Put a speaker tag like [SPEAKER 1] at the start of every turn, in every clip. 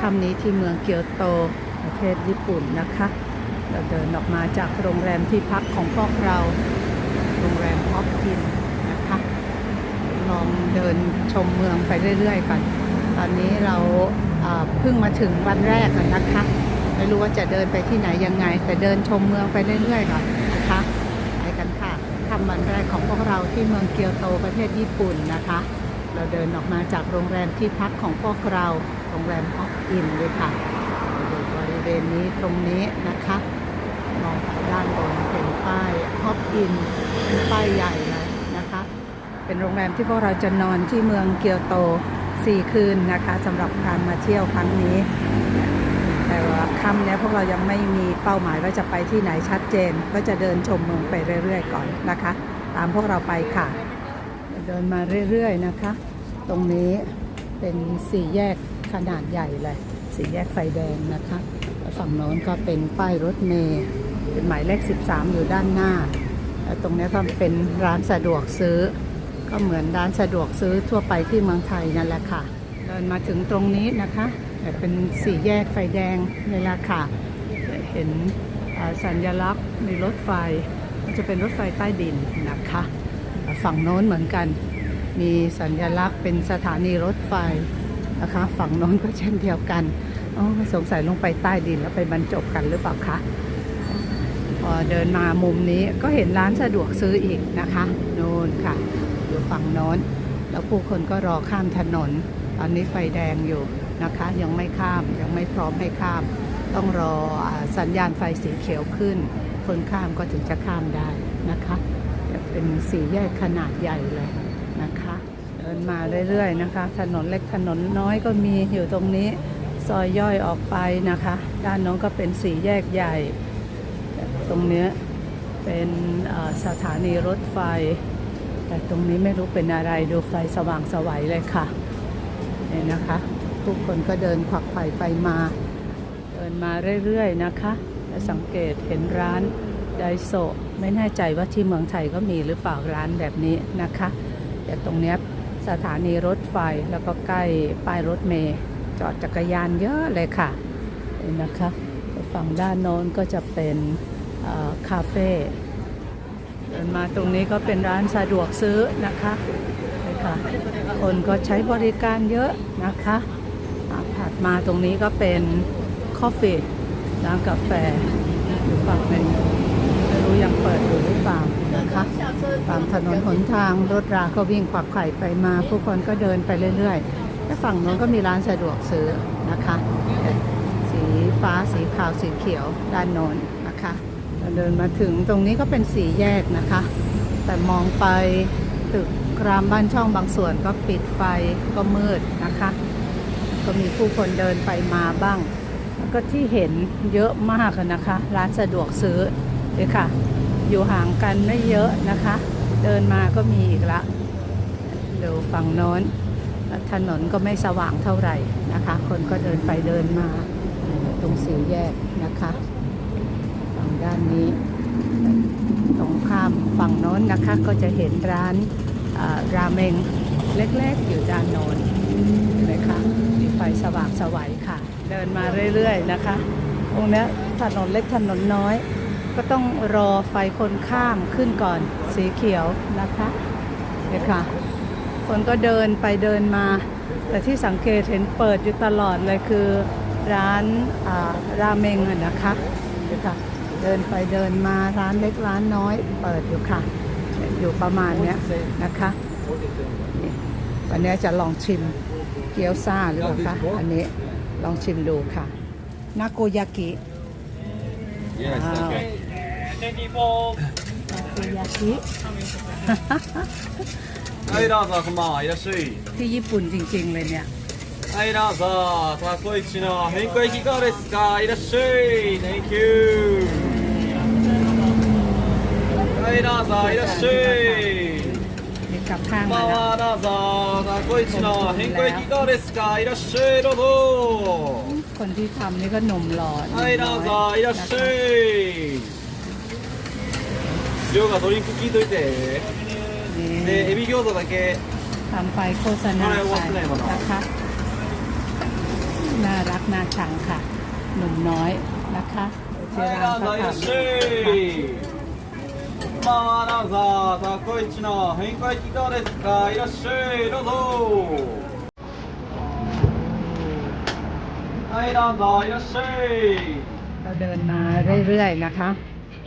[SPEAKER 1] ค่ำนี้ที่เมืองเกียวโตประเทศญี่ปุ่นนะคะ เราเดินออกมาจากโรงแรมที่พักของพวกเรา โรงแรมฮอปกินนะคะ ลองเดินชมเมืองไปเรื่อยๆกัน ตอนนี้เราเพิ่งมาถึงวันแรกนะคะ ไม่รู้ว่าจะเดินไปที่ไหนยังไง แต่เดินชมเมืองไปเรื่อยๆก่อนนะคะไปกันค่ะทำวันแรกของพวกเราที่เมืองเกียวโตประเทศญี่ปุ่นนะคะ เราเดินออกมาจากโรงแรมที่พักของพวกเรา รงแรมฮอปอินเลยค่ะอยู่บริเวณนี้ตรงนี้นะคะ มองไปด้านบนเป็นป้ายฮอปอินเป็นป้ายใหญ่เลยนะคะ เป็นโรงแรมที่พวกเราจะนอนที่เมืองเกียวโต 4 คืนนะคะสำหรับการมาเที่ยวครั้งนี้ แต่ว่าค่ำนี้พวกเรายังไม่มีเป้าหมายว่าจะไปที่ไหนชัดเจน ก็จะเดินชมเมืองไปเรื่อยๆ ก่อนนะคะ ตามพวกเราไปค่ะ เดินมาเรื่อยๆนะคะ ตรงนี้เป็นสี่แยก ขนาดใหญ่เลยสีแยกไฟแดงนะคะแล้วฝั่งโน้นก็เป็นป้ายรถเมล์เป็นหมายเลข 13 อยู่ด้านหน้าแล้วตรงนี้ก็เป็นร้านสะดวกซื้อ ก็เหมือนร้านสะดวกซื้อทั่วไปที่เมืองไทยนั่นแหละค่ะ เดินมาถึงตรงนี้นะคะเป็นสี่แยกไฟแดงนี่แหละค่ะ เห็นสัญลักษณ์มีรถไฟ มันจะเป็นรถไฟใต้ดินนะคะ ฝั่งโน้นเหมือนกัน มีสัญลักษณ์เป็นสถานีรถไฟ นะคะ ฝั่งโน้นก็เช่นเดียวกันอ๋อสงสัยลงไปใต้ดินแล้วไปบรรจบกันหรือเปล่าคะพอเดินมามุมนี้ก็เห็นร้านสะดวกซื้ออีกนะคะโน่นค่ะ อยู่ฝั่งโน้น แล้วผู้คนก็รอข้ามถนน ตอนนี้ไฟแดงอยู่นะคะ ยังไม่ข้ามยังไม่พร้อมให้ข้าม ต้องรอสัญญาณไฟสีเขียวขึ้น คนข้ามก็ถึงจะข้ามได้นะคะเป็นสี่แยกขนาดใหญ่เลยนะคะ เดินมาเรื่อยๆนะคะ ถนนเล็กถนนน้อยก็มีอยู่ตรงนี้ซอยย่อยออกไปนะคะ ด้านน้นก็เป็นสี่แยกใหญ่ ตรงเนี้ยเป็นสถานีรถไฟ แต่ตรงนี้ไม่รู้เป็นอะไรดูไฟสว่างสวัยเลยค่ะเนี่ยนะคะผู้คนก็เดินขวักไขว่ไปมา เดินมาเรื่อยๆนะคะและสังเกตเห็นร้านไดโซไม่แน่ใจว่าที่เมืองไทยก็มีหรือเปล่าร้านแบบนี้นะคะ แต่ตรงเนี้ย สถานีรถไฟแล้วก็ใกล้ป้ายรถเมย์จอดจักรยานเยอะเลยค่ะเห็นนะคะฝั่งด้านโน้นก็จะเป็นคาเฟ่เดินมาตรงนี้ก็เป็นร้านสะดวกซื้อนะคะนี่ค่ะคนก็ใช้บริการเยอะนะคะอ่าถัดมาตรงนี้ก็เป็นคอฟฟี่ร้านกาแฟอยู่ฝั่งหนึ่งไม่รู้ยังเปิดอยู่หรือเปล่านะคะ ตามถนนหนทางรถราก็วิ่งขวักไข่ไปมา ผู้คนก็เดินไปเรื่อยๆและฝั่งโน้นก็มีร้านสะดวกซื้อนะคะ สีฟ้าสีขาวสีเขียวด้านโน้นนะคะเราเดินมาถึงตรงนี้ก็เป็นสีแยกนะคะ แต่มองไปตึกรามบ้านช่องบางส่วนก็ปิดไฟก็มืดนะคะ ก็มีผู้คนเดินไปมาบ้าง แล้วก็ที่เห็นเยอะมากนะคะ ร้านสะดวกซื้อเลยค่ะ อยู่ห่างกันไม่เยอะนะคะ เดินมาก็มีอีกละเดูฝั่งโน้นถนนก็ไม่สว่างเท่าไหร่นะคะ คนก็เดินไปเดินมาตรงสี่แยกนะคะฝั่งด้านนี้ตรงข้ามฝั่งโน้นนะคะก็จะเห็นร้านอ่าราเมงเล็กๆ อยู่ด้านโน้นเห็นไหมคะมีไฟสว่างสวัยค่ะ เดินมาเรื่อยๆนะคะ ตรงนี้ถนนเล็กถนนน้อย ก็ต้องรอไฟคนข้ามขึ้นก่อนสีเขียวนะคะเนี่ยค่ะ คนก็เดินไปเดินมา แต่ที่สังเกตเห็นเปิดอยู่ตลอดเลยคือ ร้านราเมงนะคะเดี๋ยวค่ะ เดินไปเดินมาร้านเล็กร้านน้อย เปิดอยู่ค่ะ อยู่ประมาณเนี้ยนะคะวันนี้จะลองชิมเกี๊ยวซ่าหรือเปล่าคะอันนี้ลองชิมดูค่ะนาโกยากิ
[SPEAKER 2] Yes,
[SPEAKER 1] Wow.
[SPEAKER 2] okay.
[SPEAKER 1] ยา
[SPEAKER 2] ชิไอ้เราจะขมายละสิ
[SPEAKER 1] ที่ญี่ปุ่นจริงๆเลยเนี่ย
[SPEAKER 2] ไอ้เราจะทาโกอิชินะเฮงโกอิชิก็ได้สกายละสิ thank you ไอ้เรา
[SPEAKER 1] จะละสิกลับข้าง
[SPEAKER 2] มาแล้า
[SPEAKER 1] เราจะ
[SPEAKER 2] ทาโกอิชินะเฮงโกอิชิก็ได้สกายละสิโดโด
[SPEAKER 1] คนที่ทำนี่ก็หนุ่มหล่อ
[SPEAKER 2] ไอ้
[SPEAKER 1] เรา
[SPEAKER 2] จะละสิ 量がドリンク聞いといて。
[SPEAKER 1] นี่
[SPEAKER 2] で、エビ餃子だけ。
[SPEAKER 1] ทำไปโฆษณาไปนะคะ น่ารักน่าชังค่ะ หนุ่มน้อยนะคะที่
[SPEAKER 2] はい
[SPEAKER 1] ร้าน
[SPEAKER 2] どう
[SPEAKER 1] ก็
[SPEAKER 2] ぞいらっ
[SPEAKER 1] ทำ
[SPEAKER 2] しゃいこんばんはどうぞタコイチの変化いかがですかいらっしゃいどうぞはいどうぞいらっしゃい
[SPEAKER 1] เราเดินมาเรื่อยๆนะคะ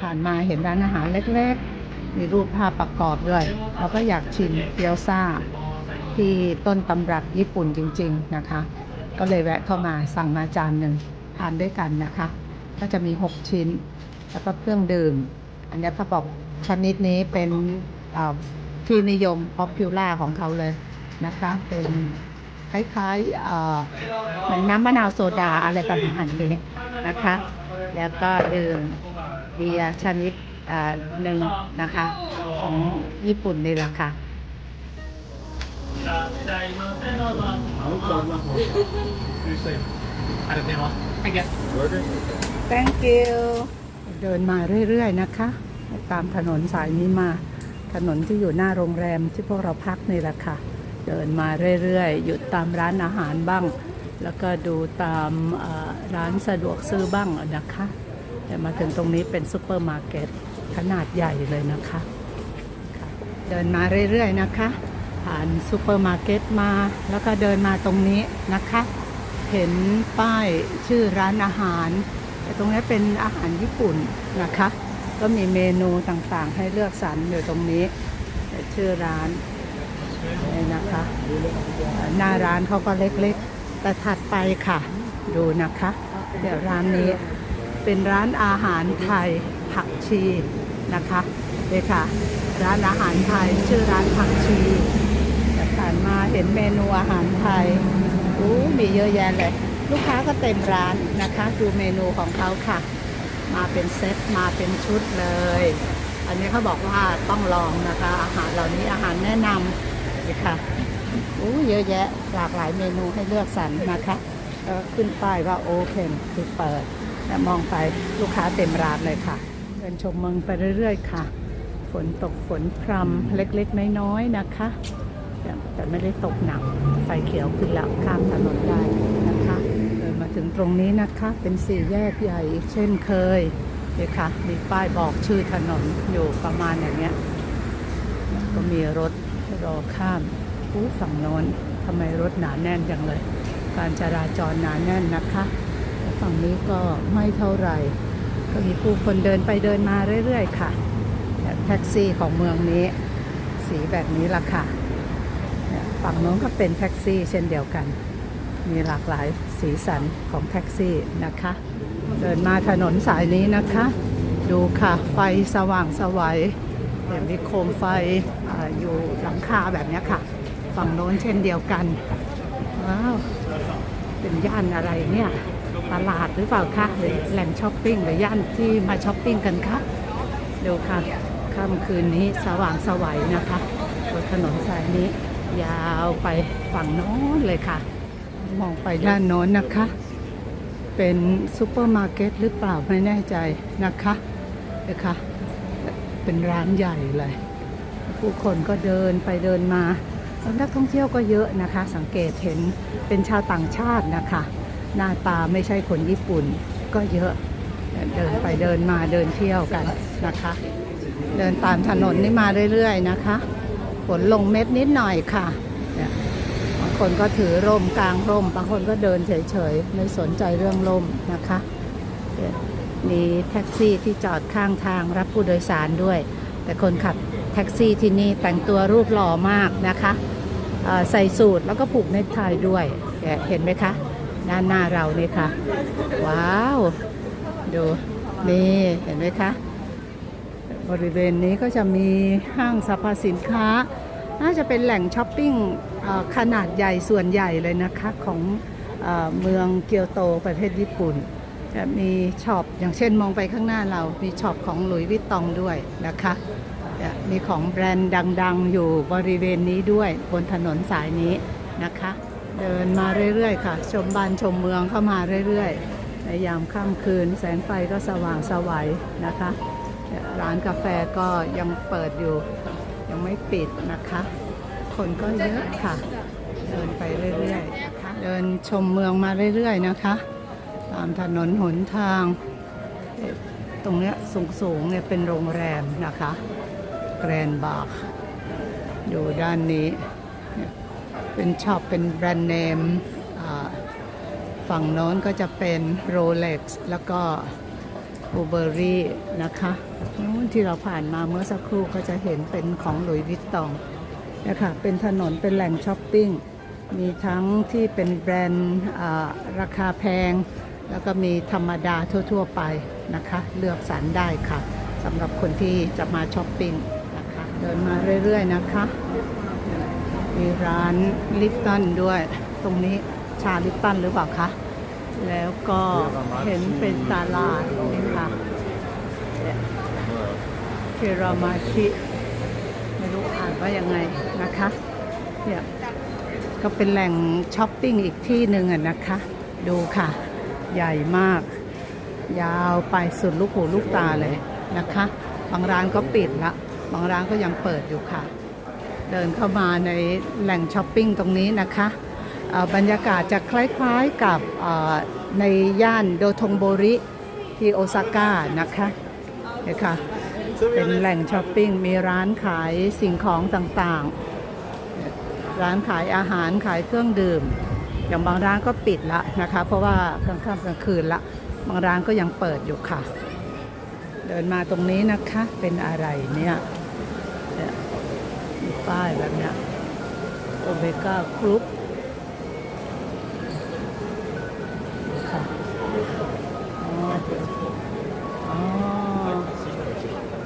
[SPEAKER 1] ผ่านมาเห็นร้านอาหารเล็กๆ มีรูปภาพประกอบด้วยเราก็อยากชิมเกี๊ยวซ่า ที่ต้นตำรับญี่ปุ่นจริง ๆนะคะ ก็เลยแวะเข้ามาสั่งมาจานหนึ่งทานด้วยกันนะคะ ก็จะมี 6 ชิ้น แล้วก็เครื่องดื่ม อันนี้เขาบอกชนิดนี้เป็นที่นิยมป๊อป u ูล่าของเขาเลยนะคะ เป็นคล้ายๆเอ่อเหมือนน้ำมะนาวโซดาอะไรประมาณนี้นะคะ แล้วก็ดื่ม เบียร์ชนิดเอ่อหนึ่งนะคะ ของญี่ปุ่นนี่แหละค่ะ Thank you เดินมาเรื่อยๆนะคะ ตามถนนสายนี้มา ถนนที่อยู่หน้าโรงแรมที่พวกเราพักนี่แหละค่ะ เดินมาเรื่อยๆ หยุดตามร้านอาหารบ้าง แล้วก็ดูตามเอ่อร้านสะดวกซื้อบ้างนะคะ แต่มาถึงตรงนี้เป็นซูเปอร์มาร์เก็ตขนาดใหญ่เลยนะคะ เดินมาเรื่อยๆนะคะ ผ่านซูเปอร์มาร์เก็ตมาแล้วก็เดินมาตรงนี้นะคะ เห็นป้ายชื่อร้านอาหาร แต่ตรงนี้เป็นอาหารญี่ปุ่นนะคะ ก็มีเมนูต่างๆ ให้เลือกสรรอยู่ตรงนี้ชื่อร้านนี่นะคะ หน้าร้านเขาก็เล็กๆ แต่ถัดไปค่ะ ดูนะคะ เดี๋ยวร้านนี้ เป็นร้านอาหารไทยผักชีนะคะเลยค่ะ ร้านอาหารไทยชื่อร้านผักชีแต่ผ่านมาเห็นเมนูอาหารไทยอู้มีเยอะแยะเลย ลูกค้าก็เต็มร้านนะคะ ดูเมนูของเขาค่ะ มาเป็นเซตมาเป็นชุดเลย อันนี้เขาบอกว่าต้องลองนะคะ อาหารเหล่านี้อาหารแนะนำนี่ค่ะอู้เยอะแยะหลากหลายเมนูให้เลือกสรรนะคะขึ้นป้ายว่าโอเพนคือเปิด และมองไปลูกค้าเต็มร้านเลยค่ะ เดินชมเมืองไปเรื่อยๆค่ะ ฝนตกฝนพรำเล็กๆ น้อยๆนะคะ แต่ไม่ได้ตกหนัก ไฟเขียวขึ้นแล้วข้ามถนนได้นะคะ เดินมาถึงตรงนี้นะคะ เป็นสี่แยกใหญ่เช่นเคยนี่ค่ะ มีป้ายบอกชื่อถนนอยู่ประมาณอย่างเนี้ย ก็มีรถรอข้ามอู้ฝั่งโน้นทำไมรถหนาแน่นจังเลย การจราจรหนาแน่นนะคะ ฝั่งนี้ก็ไม่เท่าไหร่ ก็มีผู้คนเดินไปเดินมาเรื่อยๆ ค่ะแต่แท็กซี่ของเมืองนี้ สีแบบนี้ละค่ะ ฝั่งโน้นก็เป็นแท็กซี่เช่นเดียวกัน มีหลากหลายสีสันของแท็กซี่นะคะ เดินมาถนนสายนี้นะคะ ดูค่ะไฟสว่างสวัยเห็นมีโคมไฟออยู่หลังคาแบบนี้ค่ะ ฝั่งโน้นเช่นเดียวกัน ว้าว เป็นย่านอะไรเนี่ย ตลาดหรือเปล่าคะหรือแหล่งช้อปปิ้งหรือย่านที่มาช้อปปิ้งกันคะดูค่ะค่ำคืนนี้สว่างสวัยนะคะบนถนนสายนี้ ยาวไปฝั่งโน้นเลยค่ะ มองไปด้านโน้นนะคะ เป็นซูเปอร์มาร์เก็ตหรือเปล่าไม่แน่ใจนะคะนะคะเป็นร้านใหญ่เลย ผู้คนก็เดินไปเดินมานักท่องเที่ยวก็เยอะนะคะ สังเกตเห็นเป็นชาวต่างชาตินะคะ หน้าตาไม่ใช่คนญี่ปุ่น ก็เยอะเดินไปเดินมาเดินเที่ยวกันนะคะ เดินตามถนนนี่มาเรื่อยๆนะคะฝนลงเม็ดนิดหน่อยค่ะบางคนก็ถือร่มกลางร่ม บางคนก็เดินเฉยๆไม่สนใจเรื่องร่มนะคะมีแท็กซี่ที่จอดข้างทางรับผู้โดยสารด้วย แต่คนขับแท็กซี่ที่นี่แต่งตัวรูปหล่อมากนะคะใส่สูทแล้วก็ผูกเนคไทด้วยเห็นไหมคะ ด้านหน้าเรานี่ค่ะ ว้าว ดูนี่เห็นไหมคะบริเวณนี้ก็จะมีห้างสรรพสินค้า น่าจะเป็นแหล่งช้อปปิ้งขนาดใหญ่ส่วนใหญ่เลยนะคะของเอเมืองเกียวโตประเทศญี่ปุ่น จะมีช็อปอย่างเช่นมองไปข้างหน้าเรามีช็อปของหลุยส์วิตตองด้วยนะคะเนี่ยมีของแบรนด์ดัง ๆ อยู่บริเวณนี้ด้วยบนถนนสายนี้นะคะ เดินมาเรื่อยๆค่ะ ชมบ้านชมเมืองเข้ามาเรื่อยๆ ในยามค่ำคืนแสงไฟก็สว่างสวัยนะคะ ร้านกาแฟก็ยังเปิดอยู่ ยังไม่ปิดนะคะ คนก็เยอะค่ะ เดินไปเรื่อยๆ เดินชมเมืองมาเรื่อยๆนะคะ ตามถนนหนทาง ตรงเนี้ยสูงๆเนี่ยเป็นโรงแรมนะคะ แกรนบาร์อยู่ด้านนี้ เป็นช็อปเป็นแบรนด์เนมฝั่งโน้นก็จะเป็นโรเล็กซ์แล้วก็บูเบอรี่นะคะนู้นที่เราผ่านมาเมื่อสักครู่ก็จะเห็นเป็นของหลุยส์วิตตองนะคะเป็นถนนเป็นแหล่งช้อปปิ้ง มีทั้งที่เป็นแบรนด์ราคาแพง แล้วก็มีธรรมดาทั่ว ๆ ไปนะคะ เลือกสรรได้ค่ะสำหรับคนที่จะมาช้อปปิ้งนะคะ เดินมาเรื่อย ๆ นะคะ มีร้านลิปตันด้วย ตรงนี้ชาลิปตันหรือเปล่าคะ แล้วก็เห็นเป็นตลาดนี่ค่ะเทรามาชิไม่รู้อ่านว่ายังไงนะคะเนี่ยก็เป็นแหล่งช้อปปิ้งอีกที่หนึ่งอะนะคะ ดูค่ะ ใหญ่มาก ยาวไปสุดลูกหูลูกตาเลยนะคะ บางร้านก็ปิดละ บางร้านก็ยังเปิดอยู่ค่ะ เดินเข้ามาในแหล่งช้อปปิ้งตรงนี้นะคะบรรยากาศจะคล้ายๆกับในย่านโดทงโบริที่โอซาก้านะคะเนี่ยค่ะเป็นแหล่งช้อปปิ้งมีร้านขายสิ่งของต่างๆ ร้านขายอาหารขายเครื่องดื่ม อย่างบางร้านก็ปิดละนะคะ เพราะว่ากลางค่ำกลางคืนละบางร้านก็ยังเปิดอยู่ค่ะ เดินมาตรงนี้นะคะเป็นอะไรเนี่ย ป้ายแบบนี้โอเบก้ากรุ๊ปค่ะอ๋อ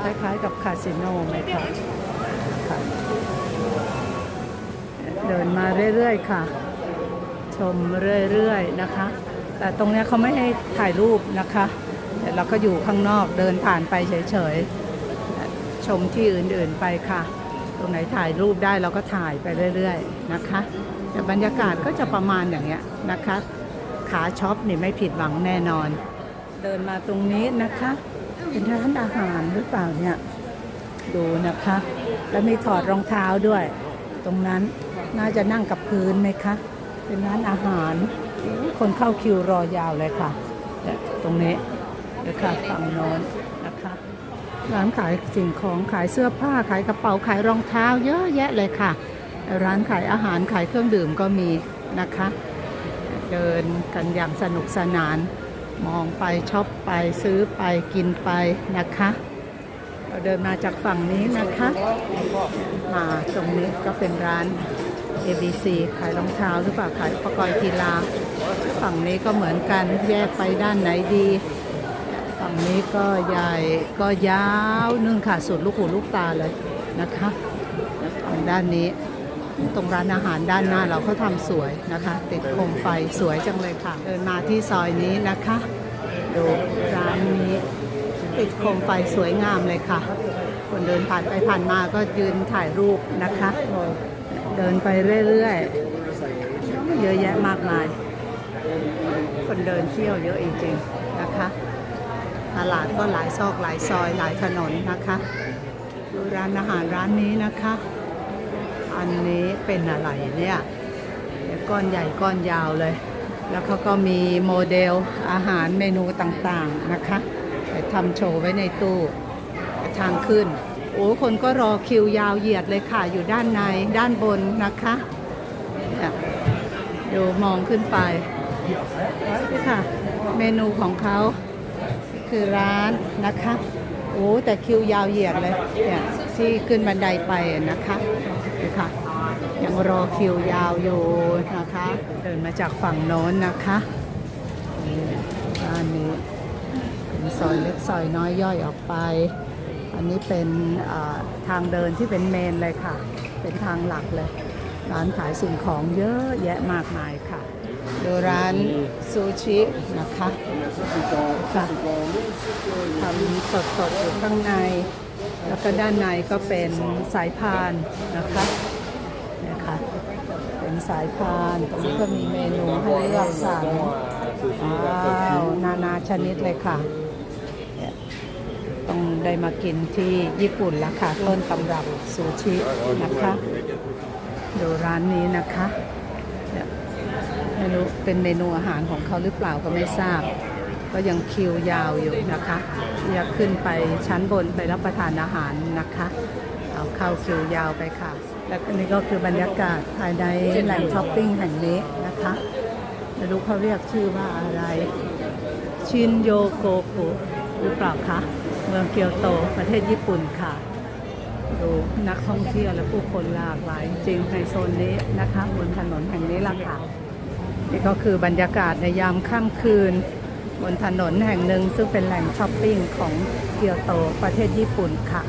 [SPEAKER 1] คล้ายๆกับคาสิโนไหมคะค่ะ เดินมาเรื่อยๆค่ะ ชมเรื่อยๆนะคะ แต่ตรงนี้เขาไม่ให้ถ่ายรูปนะคะแต่เราก็อยู่ข้างนอกเดินผ่านไปเฉยๆ ชมที่อื่นๆไปค่ะ รงไหนถ่ายรูปได้เราก็ถ่ายไปเรื่อยๆนะคะแต่บรรยากาศก็จะประมาณอย่างเงี้ยนะคะ ขาช็อปนี่ไม่ผิดหวังแน่นอน เดินมาตรงนี้นะคะเป็นร้านอาหารหรือเปล่าเนี่ยดูนะคะ แล้วมีถอดรองเท้าด้วย ตรงนั้นน่าจะนั่งกับพื้นไหมคะ เป็นร้านอาหาร คนเข้าคิวรอยาวเลยค่ะเนี่ยตรงนี้เลยค่ะฝั่งโน้น ร้านขายสิ่งของขายเสื้อผ้าขายกระเป๋าขายรองเท้า เยอะแยะเลยค่ะ ร้านขายอาหารขายเครื่องดื่มก็มีนะคะ เดินกันอย่างสนุกสนาน มองไปช็อปไปซื้อไปกินไปนะคะ เราเดินมาจากฝั่งนี้นะคะ มาตรงนี้ก็เป็นร้าน ABC ขายรองเท้าหรือเปล่าขายอุปกรณ์กีฬาฝั่งนี้ก็เหมือนกันแยกไปด้านไหนดี ฝั่งนี้ก็ใหญ่ก็ยาวนึ่งค่ะสุดลูกหูลูกตาเลยนะคะฝั่งด้านนี้ตรงร้านอาหารด้านหน้าเราเขาทำสวยนะคะ ติดโคมไฟสวยจังเลยค่ะ เดินมาที่ซอยนี้นะคะดูร้านนี้ ติดโคมไฟสวยงามเลยค่ะ คนเดินผ่านไปผ่านมาก็ยืนถ่ายรูปนะคะ เดินไปเรื่อยๆเยอะแยะมากมาย คนเดินเที่ยวเยอะจริงๆนะคะ ตลาดก็หลายซอกหลายซอยหลายถนนนะคะดูร้านอาหารร้านนี้นะคะ อันนี้เป็นอะไรเนี่ยก้อนใหญ่ก้อนยาวเลย แล้วเขาก็มีโมเดลอาหารเมนูต่างๆนะคะไปทำโชว์ไว้ในตู้ทางขึ้น โอ้คนก็รอคิวยาวเหยียดเลยค่ะ อยู่ด้านในด้านบนนะคะเนี่ยดูมองขึ้นไปนี่ค่ะ เมนูของเขา คือร้านนะคะ โอ้แต่คิวยาวเหยียดเลยเนี่ยที่ขึ้นบันไดไปนะคะดูค่ะยังรอคิวยาวอยู่นะคะ เดินมาจากฝั่งโน้นนะคะนี่ด้านนี้เป็นซอยเล็กซอยน้อยย่อยออกไป อันนี้เป็นทางเดินที่เป็นเมนเลยค่ะ เป็นทางหลักเลย ร้านขายสิ่งของเยอะแยะมากมายค่ะ ดูร้านซูชินะคะค่ะทำสดๆอยู่ข้างใน แล้วก็ด้านในก็เป็นสายพานนะคะนี่ยค่ะเป็นสายพานตรงนี้ก็มีเมนูให้เลือกสรรว้าวนานาชนิดเลยค่ะต้องได้มากินที่ญี่ปุ่นละค่ะ ต้นตำรับซูชินะคะ ดูร้านนี้นะคะ ไม่รู้เป็นเมนูอาหารของเขาหรือเปล่าก็ไม่ทราบ ก็ยังคิวยาวอยู่นะคะอยากขึ้นไปชั้นบนไปรับประทานอาหารนะคะ เอาเข้าคิวยาวไปค่ะ และอันนี้ก็คือบรรยากาศภายในแหล่งช้อปปิ้งแห่งนี้นะคะไม่รู้เขาเรียกชื่อว่าอะไร ชินโยโกกุหรือเปล่าคะเมืองเกียวโตประเทศญี่ปุ่นค่ะดูนักท่องเที่ยวและผู้คนหลากหลายจริงในโซนนี้นะคะบนถนนแห่งนี้ล่ะค่ะ นี่ก็คือบรรยากาศในยามค่ำคืน บนถนนแห่งหนึ่งซึ่งเป็นแหล่งช้อปปิ้งของเกียวโตประเทศญี่ปุ่นค่ะ